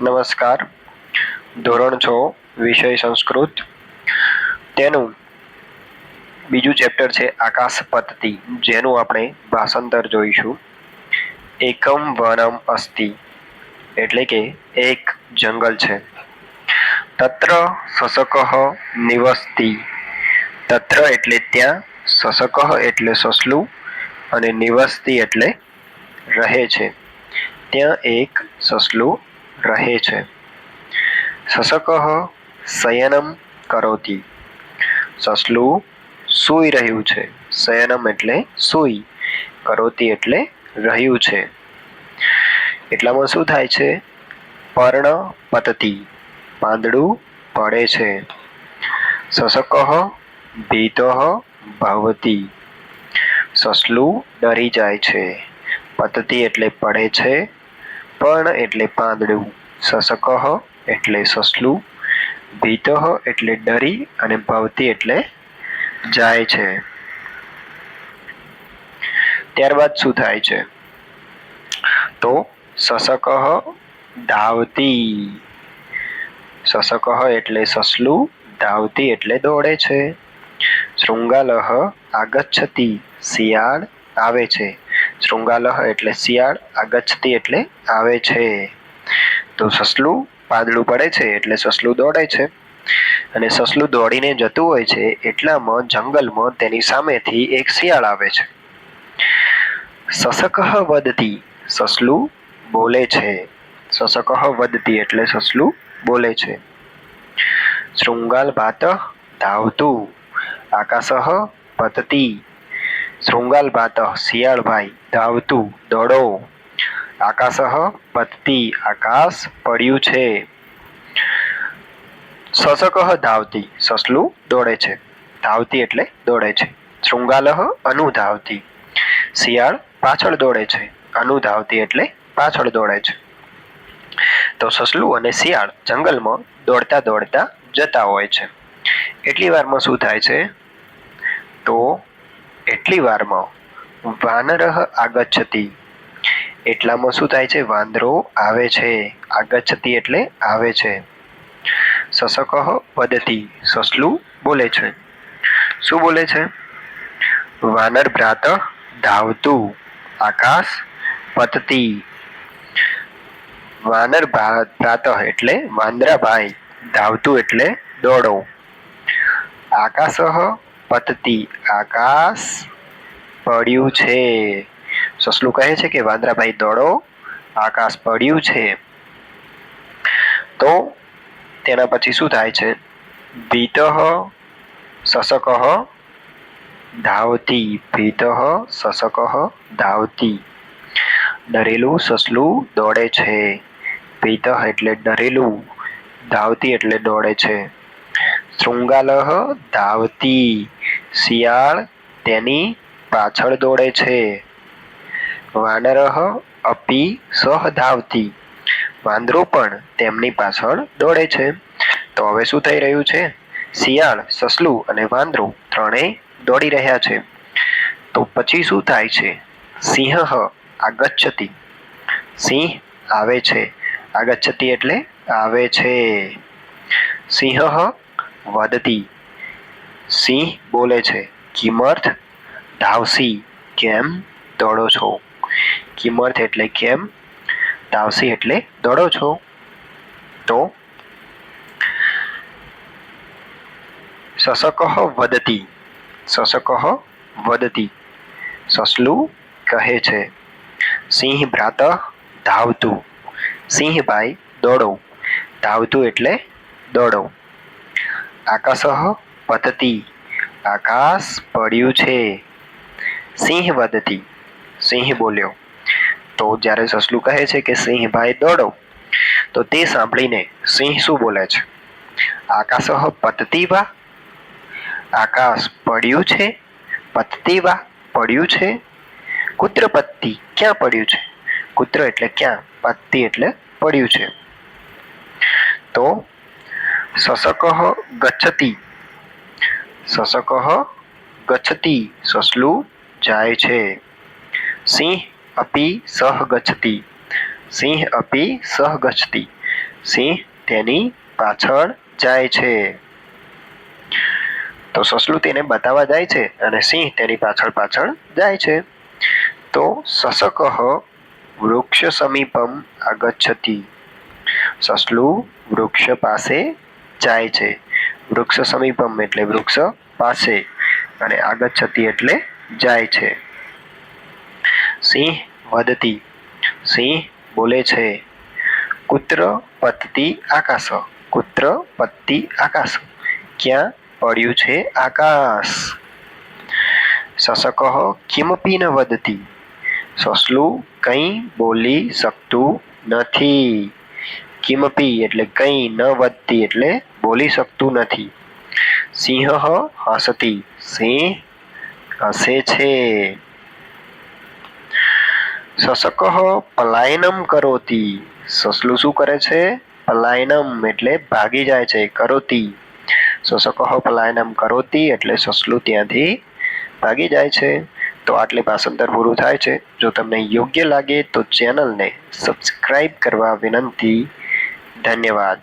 નમસ્કાર. ધોરણ છ, વિષય સંસ્કૃત. તેનું બીજું ચેપ્ટર છે, આકાશ પદ્ધતિ જેનું આપણે ભાષાંતર જોઈશું. એકમ વનમ અસ્તિ, એટલે કે એક જંગલ છે. તત્ર સસકઃ નિવસતિ. તત્ર એટલે ત્યાં શશક એટલે સસલું અને નિવસ્તી એટલે રહે છે. ત્યાં એક સસલું રહે છે. શશક શયનમ કરોતી. સસલું સૂઈ રહ્યું છે. શયનમ એટલે સૂઈ. કરોતી એટલે રહ્યું છે. એટલામાં શું થાય છે? પર્ણ પતતી. પાંદડું પડે છે. શશક ભીતઃ ભવતી. સસલું ડરી જાય છે. પતતી એટલે પડે છે. પર્ણ એટલે પાંદડું, સસકહ એટલે સસલું ભીતઃ એટલે ડરી અને ભવતી એટલે જાય છે. ત્યારબાદ શું થાય છે? તો સસકહ ધાવતી. સસકહ એટલે સસલું, ધાવતી એટલે દોડે છે. શૃંગાલહ આગચ્છતી, શિયાળ આવે છે. શૃંગાલહ એટલે શિયાળ, આગચ્છતિ એટલે આવે છે. તો સસલું પાંદડું પડે છે એટલે સસલું દોડે છે. અને સસલું દોડીને જતું હોય છે એટલામાં જંગલમાં તેની સામેથી એક શિયાળ આવે છે. સસકહ વધતી સસલું બોલે છે. સસકહ વધતી એટલે સસલું બોલે છે. શૃંગાલ ભાત ધાવતું, આકાશઃ પતતી શૃંગાલ ભાત શિયાળભાઈ, ધાવતું, દોડો. આકાશઃ પતતી આકાશ પડ્યું છે. સસક ધાવતી, સસલું દોડે છે. ધાવતી એટલે દોડે છે. શૃંગાલહ અનુધાવતી, શિયાળ પાછળ દોડે છે. અનુધાવતી એટલે પાછળ દોડે છે. તો સસલું અને શિયાળ જંગલમાં દોડતા દોડતા જતા હોય છે. એટલી વારમાં શું થાય છે? તો એટલી વારમાં વાનરઃ આગચ્છતિ. એટલામાં શું થાય છે? વાંદરો આવે છે. આગચ્છતિ એટલે આવે છે. સસકહ વદતી. સસલું બોલે છે. શું બોલે છે? વાનર ભ્રાત ધાવતું. આકાશ પતતી. વાનર ભ્રાત એટલે વાંદરાભાઈ. ધાવતું એટલે દોડો. આકાશ પતતી આકાશ પડ્યું છે. સસલું કહે છે કે, વાંદરાભાઈ, દોડો, આકાશ પડ્યું છે. તો તેના પછી શું થાય છે? ભીતઃ સસકઃ ધાવતી, ભીતઃ સસકઃ ધાવતી. ડરેલું સસલું દોડે છે. ભીતઃ એટલે ડરેલું, ધાવતી એટલે દોડે છે. શૃંગાલહ, ધાવતી, શિયાળ તેની પાછળ દોડે છે. વાનરહ અપી સહ ધાવતી. વાંદરો પણ તેમની પાછળ દોડે છે. તો હવે શું થઈ રહ્યું છે? શિયાળ, સસલું અને વાંદરો ત્રણેય દોડી રહ્યા છે. તો પછી શું થાય છે? સિંહ આગચ્છતી. સિંહ આવે છે. આગચ્છતી એટલે આવે છે. સિંહ વદતી. સિંહ બોલે છે, કિમર્થ, ધાવસી, કેમ દોડો છો? કિમર્થ એટલે કેમ? ધાવસી એટલે દોડો છો. તો સસકઃ વદતી. સસકઃ વદતી. સસલું કહે છે, સિંહ ભ્રાત ધાવતું. સિંહભાઈ, દોડો. ધાવતું એટલે દોડો. આકાશઃ પતતી આકાશ પડ્યું છે. સિંહ વદતી. સિંહ બોલ્યો. તો જ્યારે સસલું કહે છે કે સિંહભાઈ દોડો, તો તે સાંભળીને સિંહ શું બોલે છે? આકાશઃ પતતી વા? આકાશ પડ્યું છે? પતતી વા? પડ્યું છે? કુત્ર પત્તી ક્યાં પડ્યું છે? કુત્ર એટલે ક્યાં? પત્તી એટલે પડ્યું છે. તો સસકઃ ગચ્છતી શશક ગચ્છતી સસલું જાય છે સિંહ અપી સહ ગચ્છતી સિંહ અપી સહ ગચ્છતી સિંહ તેની પાછળ જાય છે। તો સસલું તેને બતાવવા જાય છે અને સિંહ તેની પાછળ પાછળ જાય છે। તો સસક વૃક્ષ સમીપમ આગચ્છતી। સસલું વૃક્ષ પાસે જાય છે. વૃક્ષ સમીપમ એટલે વૃક્ષ પાસે અને આગચ્છતી એટલે જાય છે. સિંહ વધતી. સિંહ બોલે છે, કુત્ર પતતી આકાશ, કુત્ર પતતી આકાશ. ક્યાં પડ્યું છે આકાશ? સસક કિમપી ન વધતી. સસલું કંઈ બોલી શકતું નથી. કિમપી એટલે કંઈ ન વધતી એટલે બોલી શકતું નથી. સિંહ હસતી, સિંહ હસે છે. સસક પલાયનમ કરોતી. સસલું શું કરે છે? પલાયનમ એટલે ભાગી જાય છે, કરોતી. સસક પલાયનમ કરોતી એટલે સસલું ત્યાંથી ભાગી જાય છે. તો આટલે ભાષાંતર પૂરું થાય છે. જો તમને યોગ્ય લાગે તો ચેનલને સબસ્ક્રાઈબ કરવા વિનંતી. ધન્યવાદ.